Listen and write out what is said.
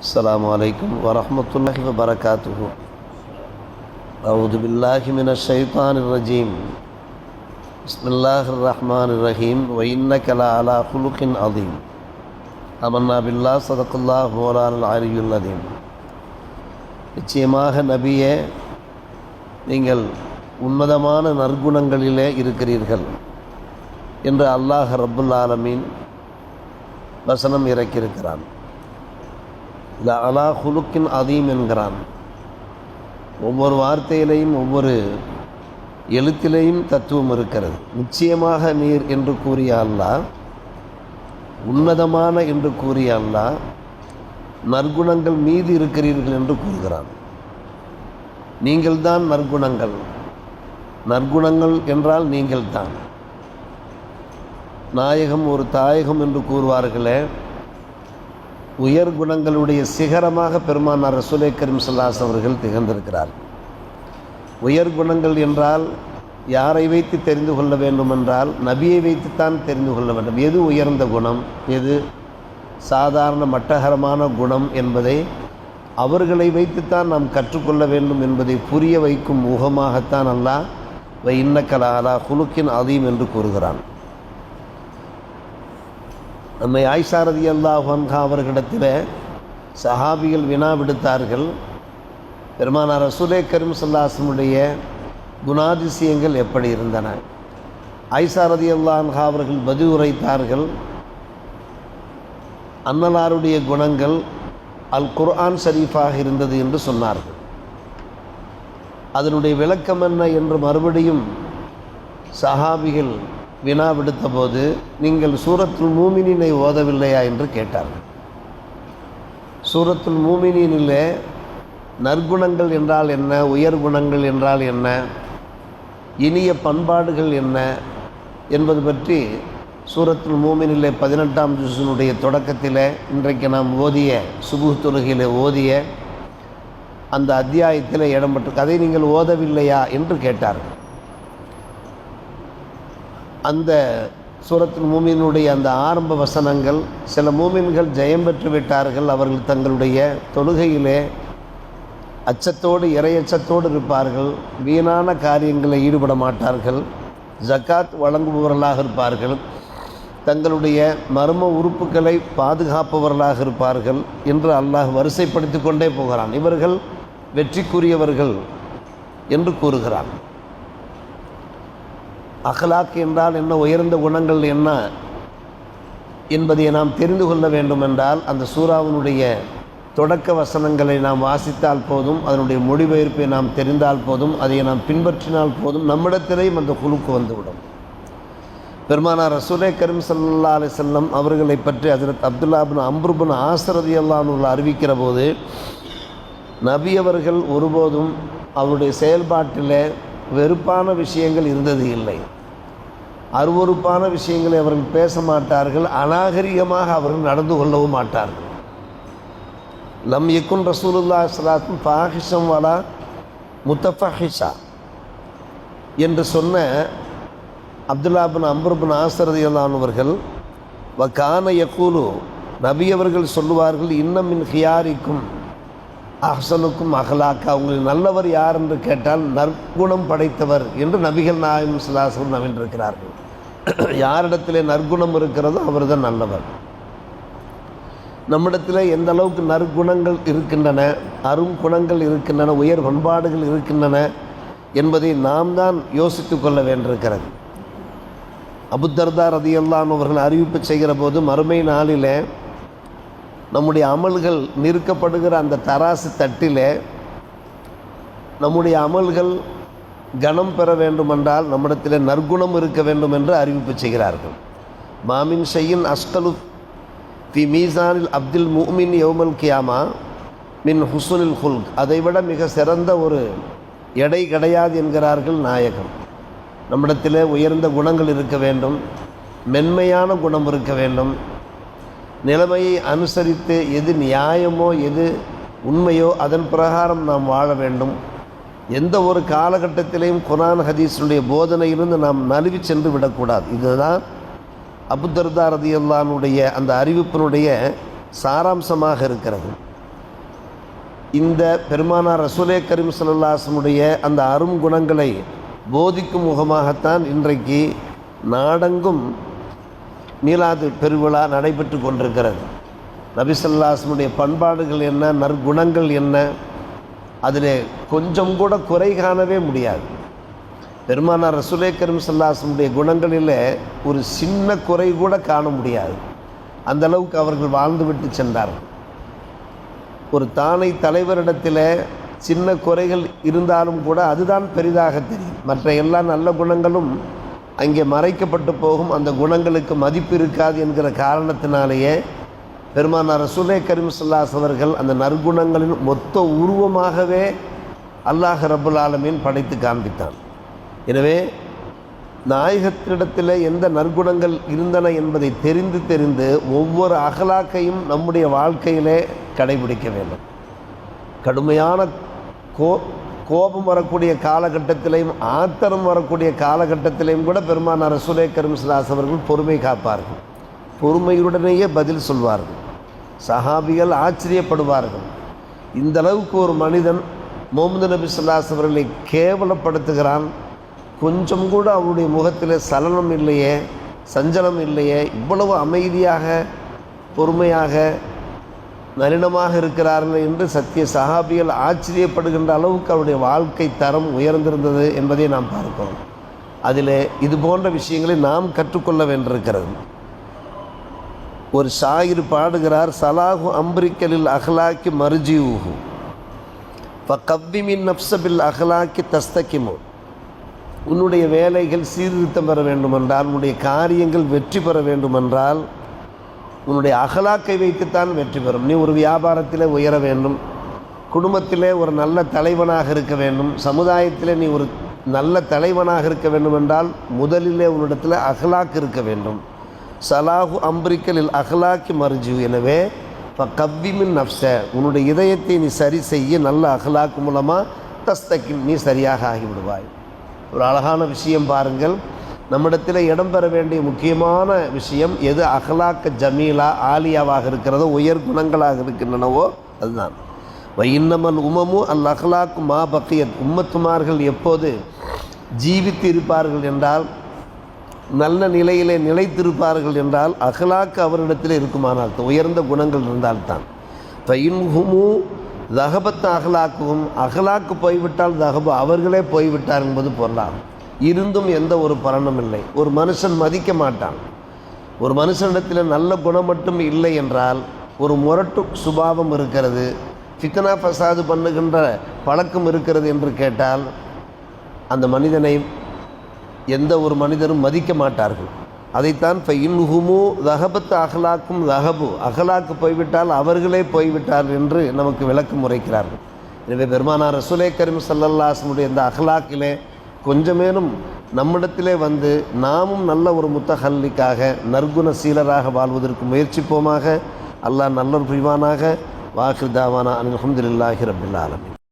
السلام عليكم ورحمة الله وبركاته أعوذ بالله من الشيطان الرجيم بسم الله الرحمن الرحيم وإنك لعلى خلق عظيم أمنا بالله صدق الله مولانا العلي العظيم நிச்சயமாக நபியே நீங்கள் உன்னதமான நற்குணங்களிலே இருக்கிறீர்கள் என்று அல்லாஹ் ரப்புல் ஆலமீன் வசனம் இறக்கியிருக்கிறான் இல்லை அலா ஹுலுக்கின் அதீம் என்கிறான். ஒவ்வொரு வார்த்தையிலையும் ஒவ்வொரு எழுத்திலையும் தத்துவம் இருக்கிறது. நிச்சயமாக நீர் என்று கூறிய அல்லா உன்னதமான என்று கூறிய அல்லா நற்குணங்கள் மீது இருக்கிறீர்கள் என்று கூறுகிறான். நீங்கள்தான் நற்குணங்கள். நற்குணங்கள் என்றால் நீங்கள்தான். நாயகம் ஒரு தாயகம் என்று கூறுவார்களே உயர் குணங்களுடைய சிகரமாக பெருமானார் ரசூலை கரீம் சல்லாஸ் அவர்கள் திகழ்ந்திருக்கிறார். உயர் குணங்கள் என்றால் யாரை வைத்து தெரிந்து கொள்ள வேண்டும் என்றால் நபியை வைத்துத்தான் தெரிந்து கொள்ள வேண்டும். எது உயர்ந்த குணம்? எது சாதாரண மட்டகரமான குணம் என்பதை அவர்களை வைத்துத்தான் நாம் கற்றுக்கொள்ள வேண்டும் என்பதை புரிய வைக்கும் முகமாகத்தான் அல்லாஹ் வை இன்னக்கலாலா குலுக்கின் அதீம் என்று கூறுகிறான். நம்மை ஆய்சாரதி அல்லாஹ் அன்ஹா அவர்களிடத்தில் சஹாபிகள் வினா விடுத்தார்கள். பெருமானார் ரசூலே கரும் சல்லாசனுடைய குணாதிசயங்கள் எப்படி இருந்தன? ஐசாரதி அல்லான்ஹா அவர்கள் பதில் உரைத்தார்கள். அன்னலாருடைய குணங்கள் அல் குர்ஆன் ஷரீஃபாக இருந்தது என்று சொன்னார்கள். அதனுடைய விளக்கம் என்ன என்று மறுபடியும் சஹாபிகள் வினா விடுத்த போது நீங்கள் சூரத்துல் மூமினினை ஓதவில்லையா என்று கேட்டார்கள். சூரத்துல் மூமினினிலே நற்குணங்கள் என்றால் என்ன? உயர் குணங்கள் என்றால் என்ன? இனிய பண்பாடுகள் என்ன? என்பது பற்றி சூரத்துல் மூமினிலே பதினெட்டாம் ஜூசனுடைய தொடக்கத்தில் இன்றைக்கு நாம் ஓதிய சுபு தொழுகையில் ஓதிய அந்த அத்தியாயத்தில் இடம்பெற்று அதை நீங்கள் ஓதவில்லையா? என்று கேட்டார்கள். அந்த சூரத்தின் மூமினுடைய அந்த ஆரம்ப வசனங்கள் சில மூமின்கள் ஜெயம் பெற்று விட்டார்கள் அவர்கள் தங்களுடைய தொழுகையிலே அச்சத்தோடு இறையச்சத்தோடு இருப்பார்கள் வீணான காரியங்களில் ஈடுபட மாட்டார்கள் ஜக்காத் வழங்குபவர்களாக இருப்பார்கள் தங்களுடைய மர்ம உறுப்புகளை பாதுகாப்பவர்களாக இருப்பார்கள் என்று அல்லாஹ் வரிசைப்படுத்தி கொண்டே போகிறான். இவர்கள் வெற்றிக்குரியவர்கள் என்று கூறுகிறான். அகலாக் என்றால் என்ன உயர்ந்த குணங்கள் என்ன என்பதை நாம் தெரிந்து கொள்ள வேண்டும் என்றால் அந்த சூறாவினுடைய தொடக்க வசனங்களை நாம் வாசித்தால் போதும் அதனுடைய மொழிபெயர்ப்பை நாம் தெரிந்தால் போதும் அதை நாம் பின்பற்றினால் போதும் நம்மிடத்திலேயும் அந்த குழுக்கு வந்துவிடும். பெருமானார் ரசூலே கரீம் சல்லா அலி செல்லம் அவர்களை பற்றி ஹசரத் அப்துல்லாபின் அம்ருபின் ஆசரதி அல்லான்னு அறிவிக்கிற போது நபி அவர்கள் ஒருபோதும் அவருடைய செயல்பாட்டில் வெறுப்பான விஷயங்கள் இருந்தது இல்லை. அருவறுப்பான விஷயங்களை அவர்கள் பேச மாட்டார்கள் அநாகரிகமாக அவர்கள் நடந்து கொள்ளவும் மாட்டார்கள். லம் யக்குன் ரசூலுல்லா சலாத்தும் ஃபாஹிஷம் வலா முத்தஃபஹிஷா என்று சொன்ன அப்துல்லாபின் அம்பர்பின் ஆசரதியல்லானவர்கள் வ கான யக்கூலு நபி அவர்கள் சொல்லுவார்கள் இன்னம் மின் ஹியாரிக்கும் அஹசனுக்கும் அகலாக்கா அவங்களுக்கு நல்லவர் யார் என்று கேட்டால் நற்குணம் படைத்தவர் என்று நபிகள் நாயம் சுல்லாசம் நவின்றிருக்கிறார்கள் யாரிடத்திலே நற்குணம் இருக்கிறதோ அவர் தான் நல்லவர். நம்மிடத்தில் எந்த அளவுக்கு நற்குணங்கள் இருக்கின்றன அரும் குணங்கள் இருக்கின்றன உயர் பண்பாடுகள் இருக்கின்றன என்பதை நாம் தான் யோசித்து கொள்ள வேண்டியிருக்கிறது. அபுத்தர்தா ரதியல்லான் அவர்கள் அறிவிப்பு செய்கிற போது மறுமை நாளில் நம்முடைய அமல்கள் நிறுக்கப்படுகிற அந்த தராசு தட்டில் நம்முடைய அமல்கள் கனம் பெற வேண்டுமென்றால் நம்மிடத்தில் நற்குணம் இருக்க வேண்டும் என்று அறிவிப்பு செய்கிறார்கள். மாமின் ஷையின் அஸ்கலு தி மீசானில் அப்துல் மூமின் யௌமல் கியாமா மின் ஹுசுனில் ஹுல்க். அதைவிட மிக சிறந்த ஒரு எடை கிடையாது என்கிறார்கள் நாயகம் நம்மிடத்தில் உயர்ந்த குணங்கள் இருக்க வேண்டும். மென்மையான குணம் இருக்க வேண்டும். நிலைமையை அனுசரித்து எது நியாயமோ எது உண்மையோ அதன் பிரகாரம் நாம் வாழ வேண்டும். எந்த ஒரு காலகட்டத்திலையும் குரான் ஹதீஸுடைய போதனையிலிருந்து நாம் நழுவி சென்று விடக்கூடாது. இதுதான் அபுதர்தா ரதியல்லானுடைய அந்த அறிவிப்பினுடைய சாராம்சமாக இருக்கிறது. இந்த பெருமானார் ரசூலே கரீம் சல்லாசனுடைய அந்த அரும் குணங்களை போதிக்கும் முகமாகத்தான் இன்றைக்கு நாடெங்கும் மீலாது பெருவிழா நடைபெற்று கொண்டிருக்கிறது. நபிசல்லாசனுடைய பண்பாடுகள் என்ன நற்குணங்கள் என்ன அதில் கொஞ்சம் கூட குறை காணவே முடியாது. பெருமானார் ரசூலே கரீம் சல்லாசனுடைய குணங்களில் ஒரு சின்ன குறை கூட காண முடியாது. அந்த அளவுக்கு அவர்கள் வாழ்ந்துவிட்டு சென்றார்கள் ஒரு தானை தலைவரிடத்தில் சின்ன குறைகள் இருந்தாலும் கூட அதுதான் பெரிதாக தெரியும். மற்ற எல்லா நல்ல குணங்களும் அங்கே மறைக்கப்பட்டு போகும். அந்த குணங்களுக்கு மதிப்பு இருக்காது என்கிற காரணத்தினாலேயே பெருமானார் ரசூலே கரீம் சல்லாஸ் அவர்கள் அந்த நற்குணங்களின் மொத்த உருவமாகவே அல்லாஹ் ரபுல் ஆலமீன் படைத்து காண்பித்தான். எனவே நாயகத்திடத்தில் எந்த நற்குணங்கள் இருந்தன என்பதை தெரிந்து தெரிந்து ஒவ்வொரு அகலாக்கையும் நம்முடைய வாழ்க்கையிலே கடைபிடிக்க வேண்டும். கடுமையான கோ கோபம் வரக்கூடிய காலகட்டத்திலையும் ஆத்திரம் வரக்கூடிய காலகட்டத்திலையும் கூட பெருமானார் ரசூலே கரிம்ஸ்லாஸ் அவர்கள் பொறுமை காப்பார்கள். பொறுமையுடனேயே பதில் சொல்வார்கள். சஹாபிகள் ஆச்சரியப்படுவார்கள். இந்த அளவுக்கு ஒரு மனிதன் முகமது நபி சொல்லாஸ் அவர்களை கேவலப்படுத்துகிறான். கொஞ்சம் கூட அவருடைய முகத்தில் சலனம் இல்லையே சஞ்சலம் இல்லையே இவ்வளவு அமைதியாக பொறுமையாக நளினமாக இருக்கிறார்கள் என்று சத்திய சஹாபிகள் ஆச்சரியப்படுகின்ற அளவுக்கு அவருடைய வாழ்க்கை தரம் உயர்ந்திருந்தது என்பதை நாம் பார்க்கிறோம். அதில் இது போன்ற விஷயங்களை நாம் கற்றுக்கொள்ள வேண்டியிருக்கிறது. ஒரு ஷாயிர் பாடுகிறார் சலாஹு அம்பிரிக்கலில் அஹ்லாக்கி மர்ஜியூஹு ஃப கவ்விமின் நப்சபில் அஹ்லாக்கி தஸ்தக்கிமோ உன்னுடைய வேலைகள் சீர்திருத்தம் பெற வேண்டுமென்றால் உன்னுடைய காரியங்கள் வெற்றி பெற வேண்டுமென்றால் உன்னுடைய அகலாக்கை வைத்துத்தான் வெற்றி பெறும். நீ ஒரு வியாபாரத்தில் உயர வேண்டும். குடும்பத்திலே ஒரு நல்ல தலைவனாக இருக்க வேண்டும். சமுதாயத்தில் நீ ஒரு நல்ல தலைவனாக இருக்க வேண்டும் என்றால் முதலிலே உன்னிடத்தில் அகலாக் இருக்க வேண்டும். சலாஹு அம்பிரிக்கலில் அகலாக்கி மருஜு. எனவே இப்போ கவ்விமின் நஃப்ச உன்னுடைய இதயத்தை நீ சரி செய்ய நல்ல அகலாக்கு மூலமாக தஸ்தக்கின் நீ சரியாக ஆகிவிடுவாய். ஒரு அழகான விஷயம் பாருங்கள். நம்மிடத்தில் இடம்பெற வேண்டிய முக்கியமான விஷயம் எது அகலாக்க ஜமீலா ஆலியாவாக இருக்கிறதோ உயர் குணங்களாக இருக்கின்றனவோ அதுதான். வைன்னமல் உமமு அல் அகலாக்கு மா பக்கியத் உம்மத்துமார்கள் எப்போது ஜீவித்து இருப்பார்கள் என்றால் நல்ல நிலையிலே நிலைத்திருப்பார்கள் என்றால் அகலாக்கு அவரிடத்தில் இருக்குமானால் உயர்ந்த குணங்கள் இருந்தால்தான். பயின்ஹுமு தகபத்து அகலாக்குவும் அகலாக்கு போய்விட்டால் தகபு அவர்களே போய்விட்டார் என்பது பொருளாகும். இருந்தும் எந்த ஒரு பலனும் இல்லை. ஒரு மனுஷன் மதிக்க மாட்டான். ஒரு மனுஷனிடத்தில் நல்ல குணம் மட்டும் இல்லை என்றால் ஒரு முரட்டு சுபாவம் இருக்கிறது. ஃபித்னா ஃபசாது பண்ணுகின்ற பழக்கம் இருக்கிறது என்று கேட்டால் அந்த மனிதனை எந்த ஒரு மனிதரும் மதிக்க மாட்டார்கள். அதைத்தான் இப்போ இன்ஹுமு தகபத்து அகலாக்கும் தகபு அகலாக்கு போய்விட்டால் அவர்களே போய்விட்டார் என்று நமக்கு விளக்கம் உரைக்கிறார்கள். எனவே பெருமானார் ரசூலே கரீம் சல்லல்லாசனுடைய இந்த அகலாக்கிலே கொஞ்சமேனும் நம்மிடத்திலே வந்து நாமும் நல்ல ஒரு முத்தஹல்லிக்காக நற்குண சீலராக வாழ்வதற்கு முயற்சிப்போமாக அல்லாஹ் நல்லொரு புரிவானாக. வாஹிர் தாவானா அனில் அஹமதுல்லாஹி ரபில் ஆலமின்.